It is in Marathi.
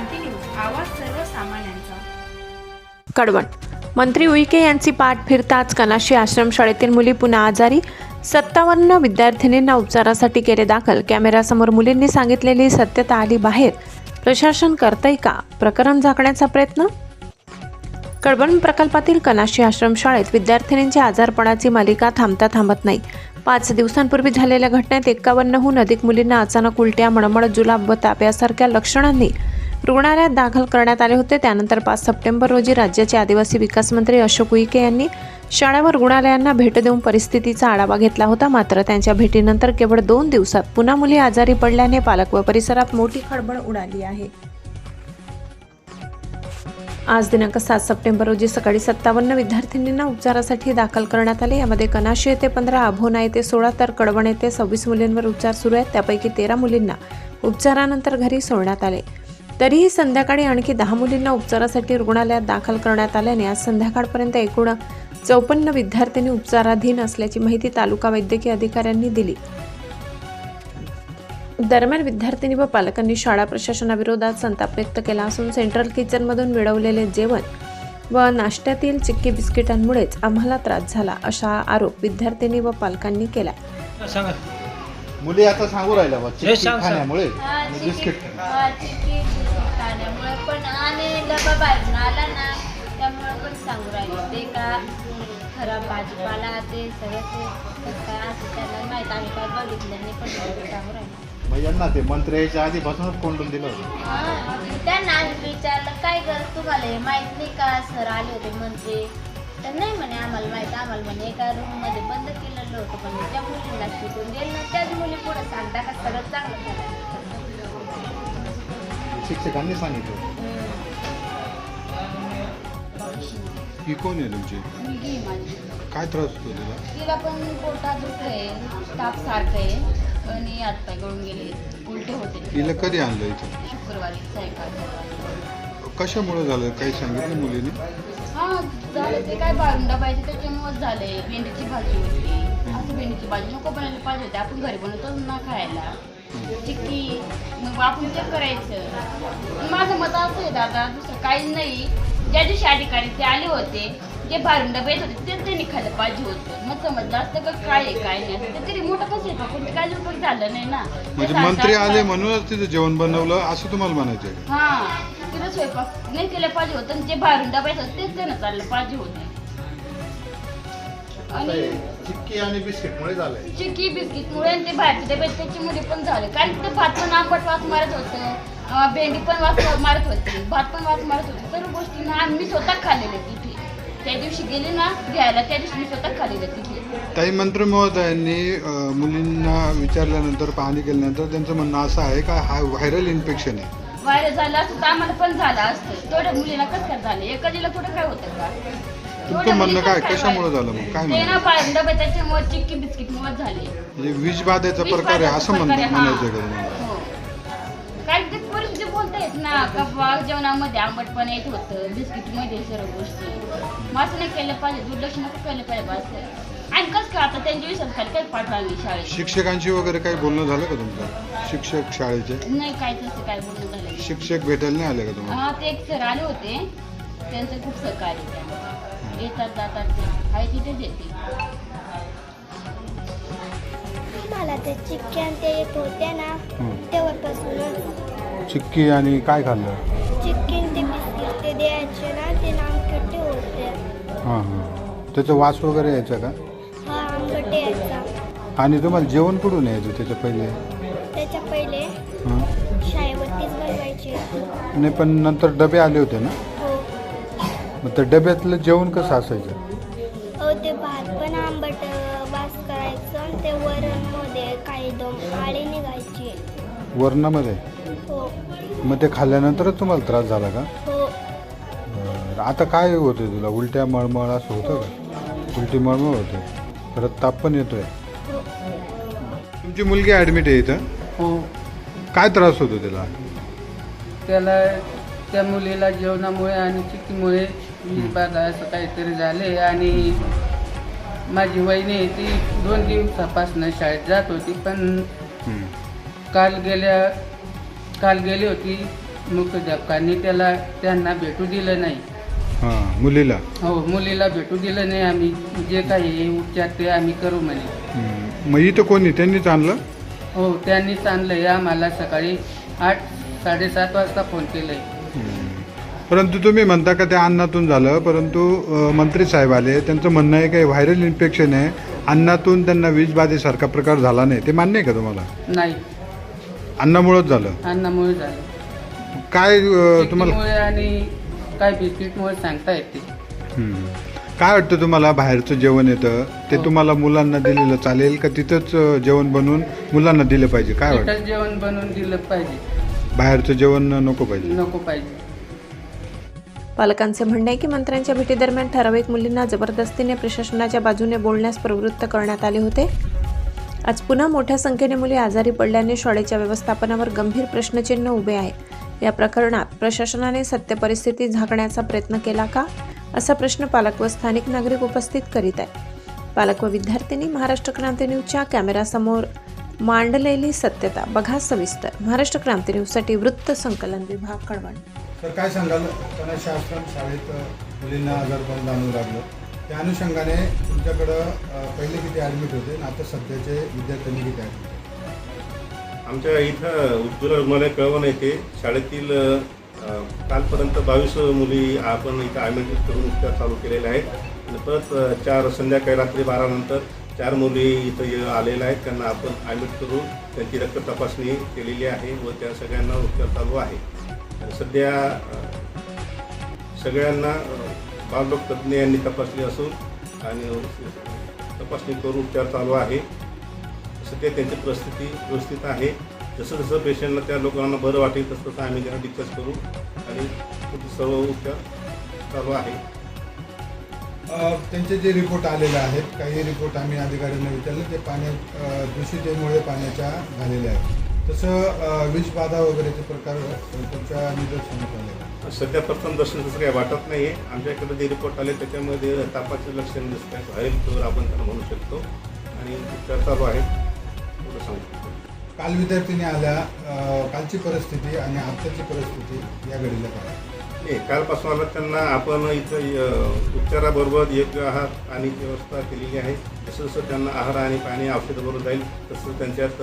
क्रांती न्यूज आवाज सर्वसामान्यांचा. कडवण. मंत्री उईके यांची पाठ फिरताच कनाशी आश्रमशाळेतील मुली पुन्हा आजारी. सत्तावन्न विद्यार्थिनींना उपचारासाठी केले दाखल. कॅमेऱ्यासमोर मुलींनी सांगितलेली सत्यता आली बाहेर. प्रशासन करतंय का? प्रकरण झाकण्याचा प्रयत्न? कडबण प्रकल्पातील कनाशी आश्रमशाळेत विद्यार्थिनींच्या आजारपणाची मालिका थांबता थांबत नाही. पाच दिवसांपूर्वी झालेल्या घटनेत एक्कावन्नहून अधिक मुलींना अचानक उलट्या मळमळ जुलाब व ताप यासारख्या लक्षणांनी रुग्णालयात दाखल करण्यात आले होते. त्यानंतर पाच सप्टेंबर रोजी राज्याचे आदिवासी विकास मंत्री अशोक उईके यांनी शाळा व रुग्णालयांना भेट देऊन परिस्थितीचा आढावा घेतला होता. मात्र त्यांच्या भेटीनंतर केवळ दोन दिवसात पुन्हा मुली आजारी पडल्याने पालक व परिसरात मोठी खळबळ उडाली आहे. आज दिनांक सात सप्टेंबर रोजी सकाळी सत्तावन्न विद्यार्थिनींना उपचारासाठी दाखल करण्यात आले. यामध्ये कनाशी येथे पंधरा आभोना येथे सोळा तर कडवण येथे सव्वीस मुलींवर उपचार सुरू आहेत. त्यापैकी तेरा मुलींना उपचारानंतर घरी सोडण्यात आले. तरीही संध्याकाळी आणखी दहा मुलींना उपचारासाठी रुग्णालयात दाखल करण्यात आल्याने आज संध्याकाळपर्यंत एकूण चौपन्न विद्यार्थिनी उपचाराधीन असल्याची माहिती तालुका वैद्यकीय अधिकाऱ्यांनी दिली. दरम्यान विद्यार्थिनी व पालकांनी शाळा प्रशासनाविरोधात संताप व्यक्त केला असून सेंट्रल किचनमधून मिळवलेले जेवण व नाश्त्यातील चिक्की बिस्किटांमुळेच आम्हाला त्रास झाला असा आरोप विद्यार्थिनी व पालकांनी केला. मुली आता सांगू राहिल्या बिस्किट खाण्यामुळे पण आणि डबा बाहेरून आला ना त्यामुळे पण सांगू राहिले. ते का खराब भाजीपाला ते सगळं ते काय असं त्यांना माहीत आम्ही काय बघितलं नाही पण सांगू राहिले. मग यांना ते मंत्री यायच्या आधीपासूनच कोंडून दिलं होतं. हा, त्यांना आम्ही विचारलं काय गरज तुम्हाला हे माहीत नाही का? सर आले होते मंत्री. तर नाही म्हणे आम्हाला माहीत आम्हाला म्हणे एका रूममध्ये बंद केलेलं होतं पण त्या मुलींना शिकून दिलं ना त्याच मुली पुढे सांगता का? सगळं चांगलं झालं. शिक्षकांनी सांगितलं ही कोण आहे तुमची मुलगी आहे माझी काय त्रास होतो तिला तिला पण पोटात दुखत आहे ताप सारखं आहे. आणि हातपाय गळून गेले. उलटे होते. हिला कधी आणलं इथं? शुक्रवारी सायंकाळी. कशामुळे झालं? काही सांगितलं मुलीने? हा झालं ते काय बारुंडा पाहिजे त्याच्यामुळेच झाले. भेंडीची भाजी होती. असं भेंडीची भाजी नको बनायला पाहिजे होती. आपण घरी बनवतो ना खायला. चिक्की मग आपण ते करायचं. पण माझं मत असं आहे दादा दुसरं काहीच नाही. ज्या दिवशी अधिकारी ते आले होते जे बारुंडा बेत होते तेच त्यांनी खाल्लं पाहिजे होतं. मग समजलं असतं का काय आहे काय नाही. असं. ते तरी मोठं कसं आहे पण ते काही उपयोग झालं नाही ना. म्हणजे ते मंत्री आले म्हणूनच तिथं जेवण बनवलं असं तुम्हाला म्हणायचं आहे का? हा. तिला स्वयंपाक नाही केलं पाहिजे होतं आणि जे बाहेरून डबायचं होतं तेच त्यानं चाललं पाहिजे होतं. आणि चिक्की आणि बिस्किटमुळे झालंय. चिक्की बिस्किटमुळे आणि ते बाहेरचे डबे त्याच्यामुळे पण झालं. कारण ते भात पण आंबट वास मारत होतं भेंडी पण वास मारत होती भात पण वास मारत होती. सर्व गोष्टी ना आम्ही स्वतः खाल्लेले तिथे. त्या दिवशी गेले ना घ्यायला त्या दिवशी मी स्वतः खाल्लेले तिथे. ताई मंत्री महोदयांनी मुलींना विचारल्यानंतर पाहणी केल्यानंतर त्यांचं म्हणणं असं आहे का हा व्हायरल इन्फेक्शन आहे? व्हायरल झालं असतं तर आम्हाला पण झालं असतं. तेवढ्या मुलीला कसं काय झालं? एखादीला थोडं काय होतं का? तुमचं म्हणणं काय? कशामुळे झालं मग? काय ते ना म्हणणं? चिक्की झाले. म्हणजे विष बाधेचा प्रकार आहे असं म्हण म्हणायचं का तुम्हाला? हो. काय ते परिस्थिती बोलता येत ना का जेवणामध्ये आंबटपण येत होतं बिस्किटमध्ये सर्व गोष्टी. मग असं नाही केलं पाहिजे दुर्लक्ष नको केलं पाहिजे आणि कसं आता त्यांच्या विषयात खाली काय पाठवावी शाळेत? शिक्षकांशी वगैरे काही बोलणं झालं का तुमचं? शिक्षक शाळेचे? नाही काय तसं काय बोलणं झालं. शिक्षक भेटायला नाही आले का तुम्हाला? हा ते एक सर आले होते. त्यांचं खूप सहकार्य येतात जातात ते. आहे तिथेच येते मला ते चिक्क्यान ते येत होते ना. तेव्हापासूनच. चिक्की आणि काय खाल्लं? चिक्कीन ते बिस्किट ते द्यायचे ना ते होते. हां हां. त्याचा वास वगैरे यायचा का? हा यायचा. आणि तुम्हाला जेवण कुठून यायचं त्याच्या पहिले? त्याच्या पहिले हां. शाळेवरतीच बनवायचे. नाही पण नंतर डबे आले होते ना? मग त्या डब्यातलं जेवण कसं असायचं? हो ते भात पण आंबट अं, वास करायचं आणि ते वरणमध्ये काही दोन आळे निघायचे. वरणामध्ये? हो. मग ते खाल्ल्यानंतरच तुम्हाला त्रास झाला का? हो. बरं. आता काय होते तुला? उलट्या मळमळ असं होतं का? उलटी मळमळ होते. परत ताप पण येतोय. हो. तुमची मुलगी ॲडमिट आहे इथं. हो. काय त्रास होतो तिला त्याला त्या मुलीला जेवणामुळे आणि चिकीमुळे बाधा असं काहीतरी झाले आणि माझी वहिनी आहे ती दोन दिवसापासून शाळेत जात होती पण. काल गेल्या काल गेली होती मुख्याध्यापकांनी त्याला त्यांना भेटू दिलं नाही हां मुलीला हो मुलीला भेटू दिलं नाही आम्ही जे काही उपचार ते आम्ही करू म्हणे. मग इथं कोणी त्यांनीच आणलं हो त्यांनीच आणलंय आम्हाला सकाळी आठ साडेसात वाजता फोन केलंय हं. परंतु तुम्ही म्हणता का त्या अन्नातून झालं? परंतु मंत्री साहेब आले. त्यांचं म्हणणं आहे की व्हायरल इन्फेक्शन आहे. अन्नातून त्यांना विषबाधेसारखा प्रकार झाला नाही. ते मान्य आहे का तुम्हाला? नाही. अन्नामुळंच झालं. अन्नामुळे झालं. काय अ, तुम्हाला आणि काय बिस्किटमुळे सांगता येते. काय वाटतं तुम्हाला बाहेरचं जेवण येतं? ते हो. तुम्हाला मुलांना दिलेलं चालेल का तिथंच अ, जेवण बनवून मुलांना दिलं पाहिजे? काय वाटतं? तिथंच जेवण बनवून दिलं पाहिजे. बाहेरचं जेवण नको पाहिजे. नको पाहिजे. पालकांचे म्हणणे आहे की मंत्र्यांच्या भेटीदरम्यान ठराविक मुलींना जबरदस्तीने प्रशासनाच्या बाजूने बोलण्यास प्रवृत्त करण्यात आले होते. आज पुन्हा मोठ्या संख्येने मुली आजारी पडल्याने शाळेच्या व्यवस्थापनावर गंभीर प्रश्नचिन्ह उभे आहे. या प्रकरणात प्रशासनाने सत्य परिस्थिती झाकण्याचा प्रयत्न केला का? असा प्रश्न पालक व स्थानिक नागरिक उपस्थित करीत आहेत. पालक व विद्यार्थिनी महाराष्ट्र क्रांती न्यूजच्या कॅमेरासमोर मांडलेली सत्यता बघा सविस्तर. महाराष्ट्र क्रांती न्यूजसाठी वृत्त संकलन विभाग कळवण. तर काय सांगाल? कनश आश्रम शाळेत मुलींना आजारपण जाणवू लागलं. त्या अनुषंगाने तुमच्याकडं पहिले किती ॲडमिट होते? आणि आता सध्याचे विद्यार्थ्यांनी किती ॲडमिट आमच्या इथं उज्ज्वला रुग्णालय कळवण येथे शाळेतील कालपर्यंत बावीस मुली आपण इथं ॲडमिट करून उपचार चालू केलेले आहेत. आणि परत चार संध्याकाळी रात्री बारानंतर चार मुली इथं आलेल्या आहेत. त्यांना आपण ॲडमिट करून त्यांची रक्त तपासणी केलेली आहे व त्या सगळ्यांना उपचार चालू आहे. सध्या सगळ्यांना बालरोग तज्ज्ञ यांनी तपासली असून आणि तपासणी करून उपचार चालू आहे. सध्या त्यांची परिस्थिती व्यवस्थित आहे. जसं जसं पेशंटला त्या लोकांना बरं वाटेल तसं तसं आम्ही त्यांना डिस्कस करू आणि सर्व उपचार चालू आहे. त्यांचे जे रिपोर्ट आलेले आहेत काही रिपोर्ट आम्ही अधिकाऱ्यांना विचारले ते पाण्यात दूषितेमुळे पाण्याच्या झालेल्या आहेत. तसं विषबाधा वगैरेचे प्रकार तुमच्या निदर्शनात आले. का? सध्या प्रथम दर्शन तसं काही वाटत नाही आहे आमच्याकडे जे रिपोर्ट आले त्याच्यामध्ये तापाचे लक्षण जसं काय व्हायरल फिवर आपण त्यांना म्हणू शकतो. आणि उपचार चालू आहे एवढं सांगू शकतो. काल विद्यार्थिनी आल्या. कालची परिस्थिती आणि आत्ताची परिस्थिती या घडीला काय नाही कालपासून आलं त्यांना आपण इथं उपचाराबरोबर योग्य आहार आणि व्यवस्था केलेली आहे जसं जसं त्यांना आहार आणि पाणी औषधाबरोबर जाईल तसं त्यांच्यात